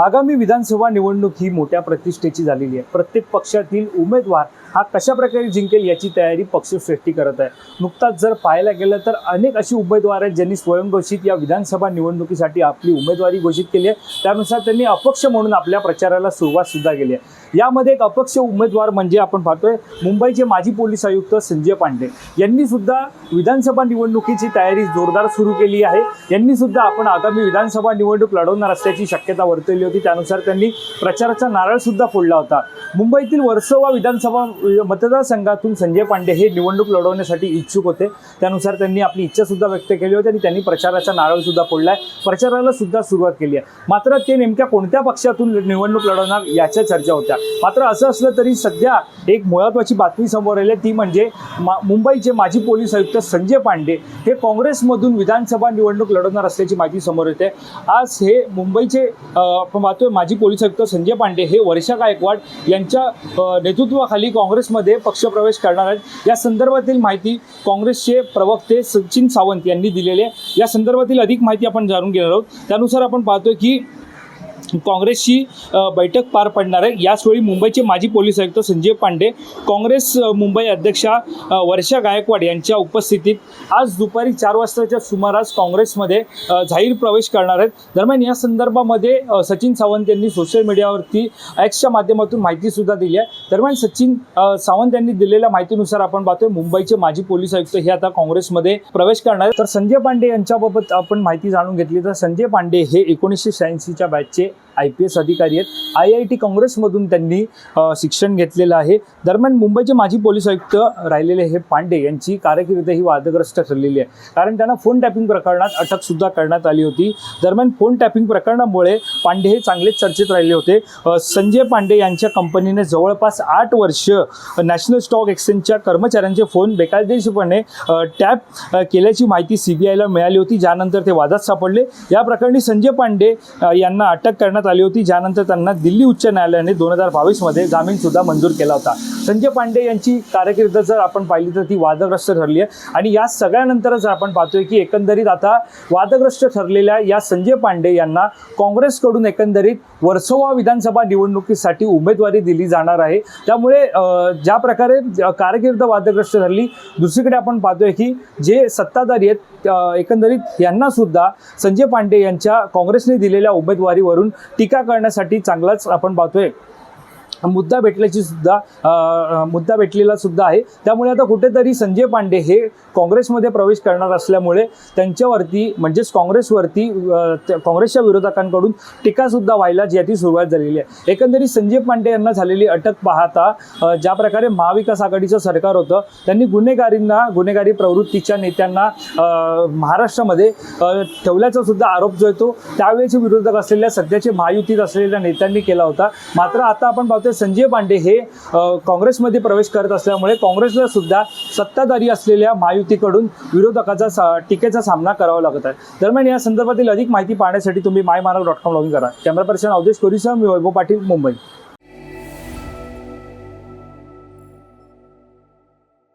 आगामी विधानसभा निवडणूक ही मोठ्या प्रतिष्ठेची झालेली आहे. प्रत्येक पक्षातील उमेदवार हा कशा प्रकारे जिंकेल याची तयारी पक्षश्रेष्ठी करत आहे. नुकताच जर पाहायला गेलं तर अनेक अशी उमेदवार आहेत ज्यांनी स्वयंघोषित या विधानसभा निवडणुकीसाठी आपली उमेदवारी घोषित केली आहे. त्यानुसार त्यांनी अपक्ष म्हणून आपल्या प्रचाराला सुरुवात सुद्धा केली आहे. यामध्ये एक अपक्ष उमेदवार म्हणजे आपण पाहतोय मुंबईचे माजी पोलीस आयुक्त संजय पांडे. यांनी सुद्धा विधानसभा निवडणुकीची तयारी जोरदार सुरू केली आहे. यांनी सुद्धा आपण आगामी विधानसभा निवडणूक लढवणार असल्याची शक्यता वर्तवली होती. त्यानुसार त्यांनी प्रचाराचा नारळ सुद्धा फोडला होता. मुंबईतील वर्सोवा विधानसभा मतदारसंघातून संजय पांडे हे निवडणूक लढवण्यासाठी इच्छुक होते. त्यानुसार त्यांनी आपली इच्छासुद्धा व्यक्त केली होती आणि त्यांनी प्रचाराचा नारळ सुद्धा आहे प्रचाराला सुद्धा सुरुवात केली आहे. मात्र ते नेमक्या कोणत्या पक्षातून निवडणूक लढवणार याच्या चर्चा होत्या. मात्र असं असलं तरी सध्या एक महत्त्वाची बातमी समोर आली आहे. ती म्हणजे मा मुंबईचे माजी पोलीस आयुक्त संजय पांडे हे काँग्रेसमधून विधानसभा निवडणूक लढवणार असल्याची माहिती समोर येते. आज हे मुंबईचे पाहतोय माजी पोलीस आयुक्त संजय पांडे हे वर्षा गायकवाड यांच्या नेतृत्वाखाली काँग्रेसमध्ये पक्षप्रवेश करणार आहेत. या संदर्भातील माहिती काँग्रेसचे प्रवक्ते सचिन सावंत यांनी दिलेली आहे. या संदर्भातील अधिक माहिती आपण जाणून घेणार आहोत. त्यानुसार आपण पाहतोय की काँग्रेसची बैठक पार पडणार आहे. याचवेळी मुंबईचे माजी पोलीस आयुक्त संजय पांडे काँग्रेस मुंबई अध्यक्षा वर्षा गायकवाड यांच्या उपस्थितीत आज दुपारी चार वाजताच्या सुमारास काँग्रेसमध्ये जाहीर प्रवेश करणार आहेत. दरम्यान या संदर्भामध्ये सचिन सावंत यांनी सोशल मीडियावरती एक्सच्या माध्यमातून माहितीसुद्धा दिली आहे. दरम्यान सचिन सावंत यांनी दिलेल्या माहितीनुसार आपण पाहतोय मुंबईचे माजी पोलीस आयुक्त हे आता काँग्रेसमध्ये प्रवेश करणार आहेत. तर संजय पांडे यांच्याबाबत आपण माहिती जाणून घेतली. तर संजय पांडे हे एकोणीसशे शहाऐंशीच्या बॅचचे आय पी एस अधिकारी आहेत. आय आय टी काँग्रेसमधून त्यांनी शिक्षण घेतलेलं आहे. दरम्यान मुंबईचे माजी पोलीस आयुक्त राहिलेले हे पांडे यांची कारकिर्द ही वादग्रस्त ठरलेली आहे. कारण त्यांना फोन टॅपिंग प्रकरणात अटकसुद्धा करण्यात आली होती. दरम्यान फोन टॅपिंग प्रकरणामुळे पांडे हे चांगलेच चर्चेत राहिले होते. संजय पांडे यांच्या कंपनीने जवळपास आठ वर्ष नॅशनल स्टॉक एक्सचेंजच्या कर्मचाऱ्यांचे फोन बेकायदेशीरपणे टॅप केल्याची माहिती सीबीआयला मिळाली होती. ज्यानंतर ते वादात सापडले. या प्रकरणी संजय पांडे यांना अटक करण्यात आली होती ज्यानंतर त्यांना दिल्ली उच्च न्यायालयाने दोन हजार बावीसमध्ये जामीन सुद्धा मंजूर केला होता. संजय पांडे यांची कारकीर्द जर आपण पाहिली तर ती वादग्रस्त ठरली आहे. आणि या सगळ्यानंतरच आपण पाहतोय की एकंदरीत आता वादग्रस्त ठरलेल्या या संजय पांडे यांना काँग्रेसकडून एकंदरीत वर्सोवा विधानसभा निवडणुकीसाठी उमेदवारी दिली जाणार आहे. त्यामुळे ज्या प्रकारे अ, कारकीर्द वादग्रस्त ठरली दुसरीकडे आपण पाहतोय की जे सत्ताधारी आहेत एकंदरीत यांना सुद्धा संजय पांडे यांच्या काँग्रेसने दिलेल्या उमेदवारीवरून टीका करण्यासाठी चांगलाच आपण पाहतोय. मुद्दा भेटल्याची सुद्धा मुद्दा भेटलेला सुद्धा आहे. त्यामुळे आता कुठेतरी संजय पांडे हे काँग्रेसमध्ये प्रवेश करणार असल्यामुळे त्यांच्यावरती म्हणजेच काँग्रेसवरती त्या- काँग्रेसच्या विरोधकांकडून टीकासुद्धा व्हायला याची सुरुवात झालेली आहे. एकंदरीत संजय पांडे यांना झालेली अटक पाहता ज्या प्रकारे महाविकास आघाडीचं सरकार होतं त्यांनी गुन्हेगारींना गुन्हेगारी प्रवृत्तीच्या नेत्यांना महाराष्ट्रामध्ये ठेवल्याचा सुद्धा आरोप जो आहे तो त्यावेळेचे विरोधक असलेल्या सध्याचे महायुतीत असलेल्या नेत्यांनी केला होता. मात्र आता आपण तर संजय पांडे हे काँग्रेसमध्ये प्रवेश करत असल्यामुळे काँग्रेसला सुद्धा सत्ताधारी असलेल्या महायुतीकडून विरोधकाचा सा टीकेचा सामना करावा लागत आहे. दरम्यान या संदर्भातील अधिक माहिती पाहण्यासाठी तुम्ही my Manav dot com login करा. कॅमेरा पर्सन अवधेश कोरीसह मी वैभव पाटील मुंबई.